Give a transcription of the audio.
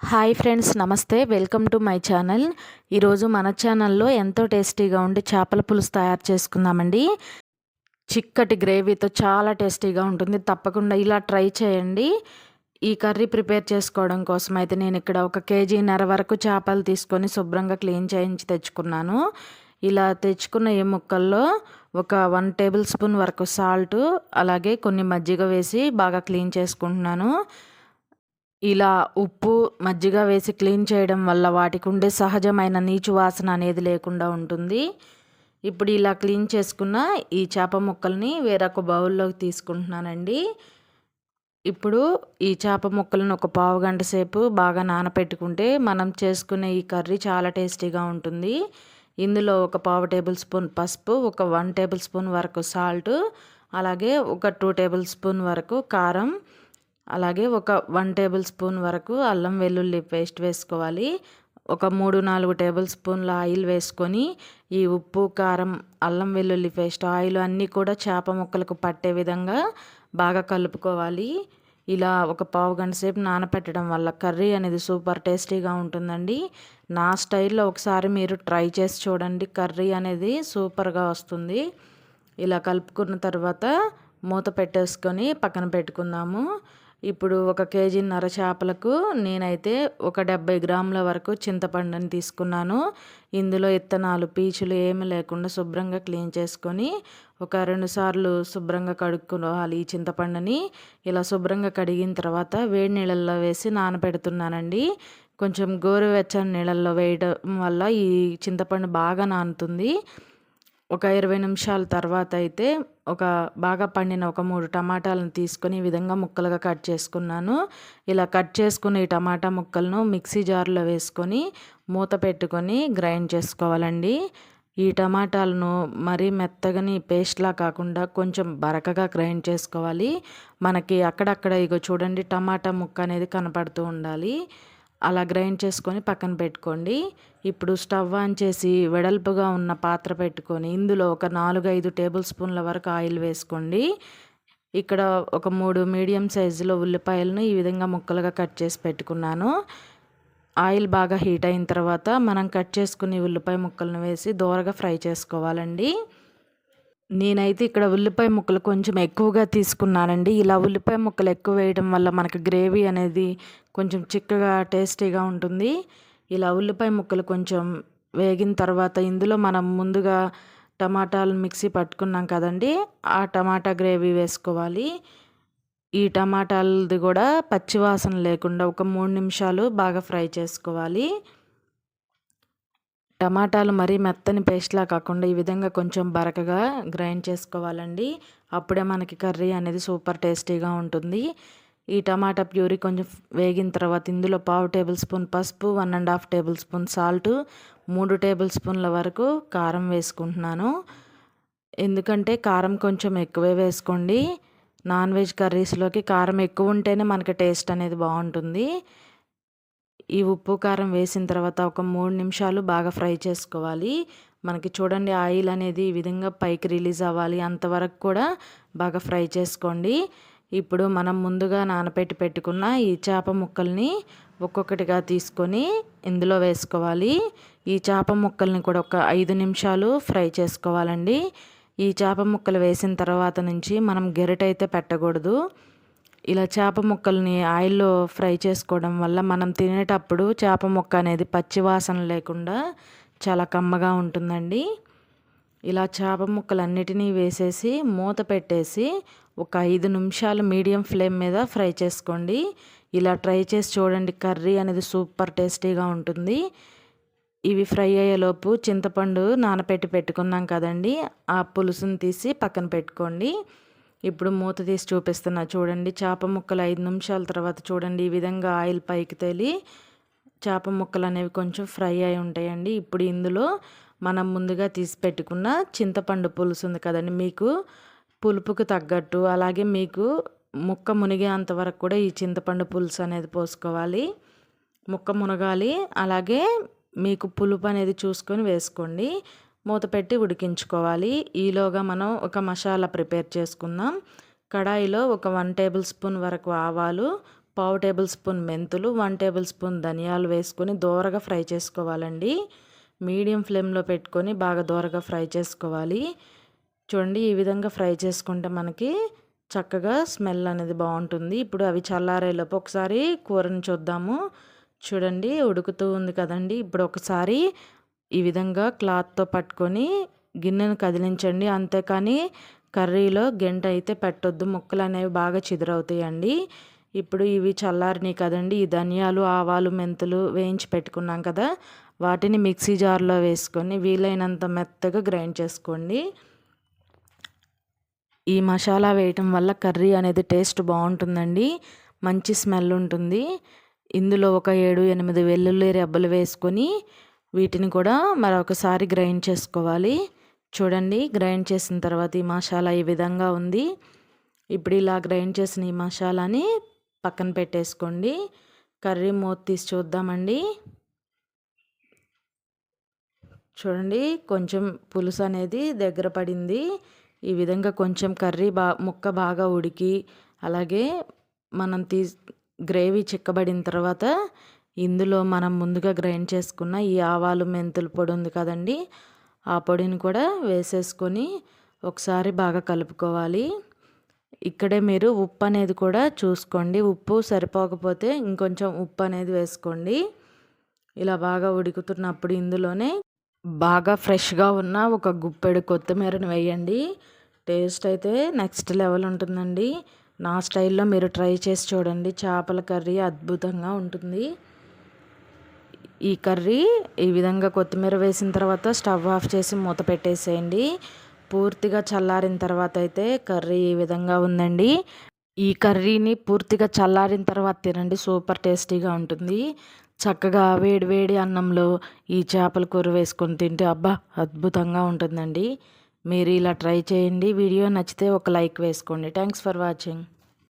Hi friends నమస్తే. Welcome to my channel. ఈరోజు మన ఛానల్లో ఎంతో టేస్టీగా ఉండి చేపల పులుసు తయారు చేసుకుందామండి. చిక్కటి గ్రేవీతో చాలా టేస్టీగా ఉంటుంది. తప్పకుండా ఇలా ట్రై చేయండి. ఈ కర్రీ ప్రిపేర్ చేసుకోవడం కోసం అయితే నేను ఇక్కడ ఒక కేజీన్నర వరకు చేపలు తీసుకొని శుభ్రంగా క్లీన్ చేయించి తెచ్చుకున్నాను. ఇలా తెచ్చుకున్న ఈ ముక్కల్లో ఒక వన్ టేబుల్ స్పూన్ వరకు సాల్ట్ అలాగే కొన్ని మజ్జిగ వేసి బాగా క్లీన్ చేసుకుంటున్నాను. ఇలా ఉప్పు మజ్జిగ వేసి క్లీన్ చేయడం వల్ల వాటికి ఉండే సహజమైన నీచు వాసన అనేది లేకుండా ఉంటుంది. ఇప్పుడు ఇలా క్లీన్ చేసుకున్న ఈ చేప ముక్కల్ని వేరొక బౌల్లోకి తీసుకుంటున్నానండి. ఇప్పుడు ఈ చేప ముక్కలను ఒక పావు గంట సేపు బాగా నానపెట్టుకుంటే మనం చేసుకునే ఈ కర్రీ చాలా టేస్టీగా ఉంటుంది. ఇందులో ఒక పావు టేబుల్ స్పూన్ పసుపు ఒక వన్ టేబుల్ స్పూన్ వరకు సాల్ట్ అలాగే ఒక టూ టేబుల్ స్పూన్ వరకు కారం అలాగే ఒక వన్ టేబుల్ స్పూన్ వరకు అల్లం వెల్లుల్లి పేస్ట్ వేసుకోవాలి. ఒక మూడు నాలుగు టేబుల్ స్పూన్ల ఆయిల్ వేసుకొని ఈ ఉప్పు కారం అల్లం వెల్లుల్లి పేస్ట్ ఆయిల్ అన్నీ కూడా చేప ముక్కలకు పట్టే విధంగా బాగా కలుపుకోవాలి. ఇలా ఒక పావు గంట సేపు నానపెట్టడం వల్ల కర్రీ అనేది సూపర్ టేస్టీగా ఉంటుందండి. నా స్టైల్లో ఒకసారి మీరు ట్రై చేసి చూడండి. కర్రీ అనేది సూపర్గా వస్తుంది. ఇలా కలుపుకున్న తర్వాత మూత పెట్టేసుకొని పక్కన పెట్టుకుందాము. ఇప్పుడు ఒక కేజీన్నర చేపలకు నేనైతే ఒక డెబ్బై గ్రాముల వరకు చింతపండుని తీసుకున్నాను. ఇందులో ఇత్తనాలు పీచులు ఏమి లేకుండా శుభ్రంగా క్లీన్ చేసుకొని ఒక రెండు సార్లు శుభ్రంగా కడుక్కోవాలి ఈ చింతపండుని. ఇలా శుభ్రంగా కడిగిన తర్వాత వేడి నీళ్ళల్లో వేసి నానబెడుతున్నానండి. కొంచెం గోరువెచ్చని నీళ్ళల్లో వేయడం వల్ల ఈ చింతపండు బాగా నానుతుంది. ఒక ఇరవై నిమిషాల తర్వాత అయితే ఒక బాగా పండిన ఒక మూడు టమాటాలను తీసుకొని ఈ విధంగా ముక్కలుగా కట్ చేసుకున్నాను. ఇలా కట్ చేసుకున్న ఈ టమాటా ముక్కలను మిక్సీ జార్లో వేసుకొని మూత పెట్టుకొని గ్రైండ్ చేసుకోవాలండి. ఈ టమాటాలను మరీ మెత్తగని పేస్ట్లా కాకుండా కొంచెం బరకగా గ్రైండ్ చేసుకోవాలి. మనకి అక్కడక్కడ ఇగో చూడండి టమాటా ముక్క అనేది కనపడుతూ ఉండాలి. అలా గ్రైండ్ చేసుకొని పక్కన పెట్టుకోండి. ఇప్పుడు స్టవ్ ఆన్ చేసి వెడల్పుగా ఉన్న పాత్ర పెట్టుకొని ఇందులో ఒక నాలుగు ఐదు టేబుల్ స్పూన్ల వరకు ఆయిల్ వేసుకోండి. ఇక్కడ ఒక మూడు మీడియం సైజులో ఉల్లిపాయలను ఈ విధంగా ముక్కలుగా కట్ చేసి పెట్టుకున్నాను. ఆయిల్ బాగా హీట్ అయిన తర్వాత మనం కట్ చేసుకుని ఉల్లిపాయ ముక్కలను వేసి దోరగా ఫ్రై చేసుకోవాలండి. నేనైతే ఇక్కడ ఉల్లిపాయ ముక్కలు కొంచెం ఎక్కువగా తీసుకున్నానండి. ఇలా ఉల్లిపాయ ముక్కలు ఎక్కువ వేయడం వల్ల మనకు గ్రేవీ అనేది కొంచెం చిక్కగా టేస్టీగా ఉంటుంది. ఇలా ఉల్లిపాయ ముక్కలు కొంచెం వేగిన తర్వాత ఇందులో మనం ముందుగా టమాటాలు మిక్సీ పట్టుకున్నాం కదండి. ఆ టమాటా గ్రేవీ వేసుకోవాలి. ఈ టమాటాలది కూడా పచ్చివాసన లేకుండా ఒక మూడు నిమిషాలు బాగా ఫ్రై చేసుకోవాలి. టమాటాలు మరీ మెత్తని పేస్ట్లా కాకుండా ఈ విధంగా కొంచెం బరకగా గ్రైండ్ చేసుకోవాలండి. అప్పుడే మనకి కర్రీ అనేది సూపర్ టేస్టీగా ఉంటుంది. ఈ టమాటా ప్యూరీ కొంచెం వేగిన తర్వాత ఇందులో పావు టేబుల్ స్పూన్ పసుపు one and half tablespoon salt మూడు టేబుల్ స్పూన్ల వరకు కారం వేసుకుంటున్నాను. ఎందుకంటే కారం కొంచెం ఎక్కువే వేసుకోండి. నాన్ వెజ్ కర్రీస్లోకి కారం ఎక్కువ ఉంటేనే మనకి టేస్ట్ అనేది బాగుంటుంది. ఈ ఉప్పు కారం వేసిన తర్వాత ఒక మూడు నిమిషాలు బాగా ఫ్రై చేసుకోవాలి. మనకి చూడండి ఆయిల్ అనేది ఈ విధంగా పైకి రిలీజ్ అవ్వాలి. అంతవరకు కూడా బాగా ఫ్రై చేసుకోండి. ఇప్పుడు మనం ముందుగా నానపెట్టి పెట్టుకున్న ఈ చేప ముక్కల్ని ఒక్కొక్కటిగా తీసుకొని ఇందులో వేసుకోవాలి. ఈ చేప ముక్కల్ని కూడా ఒక ఐదు నిమిషాలు ఫ్రై చేసుకోవాలండి. ఈ చేప ముక్కలు వేసిన తర్వాత నుంచి మనం గెరిటైతే పెట్టకూడదు. ఇలా చేప ముక్కల్ని ఆయిల్లో ఫ్రై చేసుకోవడం వల్ల మనం తినేటప్పుడు చేప ముక్క అనేది పచ్చివాసన లేకుండా చాలా కమ్మగా ఉంటుందండి. ఇలా చేప ముక్కలన్నిటినీ వేసేసి మూత పెట్టేసి ఒక ఐదు నిమిషాలు మీడియం ఫ్లేమ్ మీద ఫ్రై చేసుకోండి. ఇలా ట్రై చేసి చూడండి కర్రీ అనేది సూపర్ టేస్టీగా ఉంటుంది. ఇవి ఫ్రై అయ్యేలోపు చింతపండు నానపెట్టి పెట్టుకున్నాం కదండి ఆ పులుసుని తీసి పక్కన పెట్టుకోండి. ఇప్పుడు మూత తీసి చూపిస్తున్నా. చూడండి చేప ముక్కలు ఐదు నిమిషాల తర్వాత చూడండి ఈ విధంగా ఆయిల్ పైకి తేలి చేప ముక్కలు అనేవి కొంచెం ఫ్రై అయి ఉంటాయండి. ఇప్పుడు ఇందులో మనం ముందుగా తీసి పెట్టుకున్న చింతపండు పులుసు ఉంది కదండి. మీకు పులుపుకు తగ్గట్టు అలాగే మీకు ముక్క మునిగేంత వరకు కూడా ఈ చింతపండు పులుసు అనేది పోసుకోవాలి. ముక్క మునగాలి అలాగే మీకు పులుపు అనేది చూసుకొని వేసుకోండి. మూత పెట్టి ఉడికించుకోవాలి. ఈలోగా మనం ఒక మసాలా ప్రిపేర్ చేసుకుందాం. కడాయిలో ఒక వన్ టేబుల్ స్పూన్ వరకు ఆవాలు పావు టేబుల్ స్పూన్ మెంతులు వన్ టేబుల్ స్పూన్ ధనియాలు వేసుకొని దోరగా ఫ్రై చేసుకోవాలండి. మీడియం ఫ్లేమ్లో పెట్టుకొని బాగా దోరగా ఫ్రై చేసుకోవాలి. చూడండి ఈ విధంగా ఫ్రై చేసుకుంటే మనకి చక్కగా స్మెల్ అనేది బాగుంటుంది. ఇప్పుడు అవి చల్లారేలోపు ఒకసారి కూరని చూద్దాము. చూడండి ఉడుకుతూ ఉంది కదండి. ఇప్పుడు ఒకసారి ఈ విధంగా క్లాత్తో పట్టుకొని గిన్నెను కదిలించండి. అంతేకాని కర్రీలో గెంట అయితే పెట్టొద్దు. ముక్కలు అనేవి బాగా చిదురవుతాయండి. ఇప్పుడు ఇవి చల్లారినాయి కదండి. ఈ ధనియాలు ఆవాలు మెంతులు వేయించి పెట్టుకున్నాం కదా. వాటిని మిక్సీ జార్లో వేసుకొని వీలైనంత మెత్తగా గ్రైండ్ చేసుకోండి. ఈ మసాలా వేయటం వల్ల కర్రీ అనేది టేస్ట్ బాగుంటుందండి. మంచి స్మెల్ ఉంటుంది. ఇందులో ఒక ఏడు ఎనిమిది వెల్లుల్లి రెబ్బలు వేసుకొని వీటిని కూడా మరొకసారి గ్రైండ్ చేసుకోవాలి. చూడండి గ్రైండ్ చేసిన తర్వాత ఈ మసాలా ఈ విధంగా ఉంది. ఇప్పుడు ఇలా గ్రైండ్ చేసిన ఈ మసాలాని పక్కన పెట్టేసుకోండి. కర్రీ మూత తీసి చూద్దామండి. చూడండి కొంచెం పులుసు అనేది దగ్గర పడింది. ఈ విధంగా కొంచెం కర్రీ బా ముక్క బాగా ఉడికి అలాగే మనం తీ గ్రేవీ చిక్కబడిన తర్వాత ఇందులో మనం ముందుగా గ్రైండ్ చేసుకున్న ఈ ఆవాలు మెంతుల పొడి ఉంది కదండి. ఆ పొడిని కూడా వేసేసుకొని ఒకసారి బాగా కలుపుకోవాలి. ఇక్కడే మీరు ఉప్పు అనేది కూడా చూసుకోండి. ఉప్పు సరిపోకపోతే ఇంకొంచెం ఉప్పు అనేది వేసుకోండి. ఇలా బాగా ఉడుకుతున్నప్పుడు ఇందులోనే బాగా ఫ్రెష్గా ఉన్న ఒక గుప్పెడు కొత్తిమీరను వేయండి. టేస్ట్ అయితే నెక్స్ట్ లెవెల్ ఉంటుందండి. నా స్టైల్లో మీరు ట్రై చేసి చూడండి. చేపల కర్రీ అద్భుతంగా ఉంటుంది. ఈ కర్రీ ఈ విధంగా కొత్తిమీర వేసిన తర్వాత స్టవ్ ఆఫ్ చేసి మూత పెట్టేసేయండి. పూర్తిగా చల్లారిన తర్వాత అయితే కర్రీ ఈ విధంగా ఉందండి. ఈ కర్రీని పూర్తిగా చల్లారిన తర్వాత తినండి. సూపర్ టేస్టీగా ఉంటుంది. చక్కగా వేడివేడి అన్నంలో ఈ చేపల కూర వేసుకొని తింటే అబ్బా అద్భుతంగా ఉంటుందండి. మీరు ఇలా ట్రై చేయండి. వీడియో నచ్చితే ఒక లైక్ వేసుకోండి. Thanks for watching.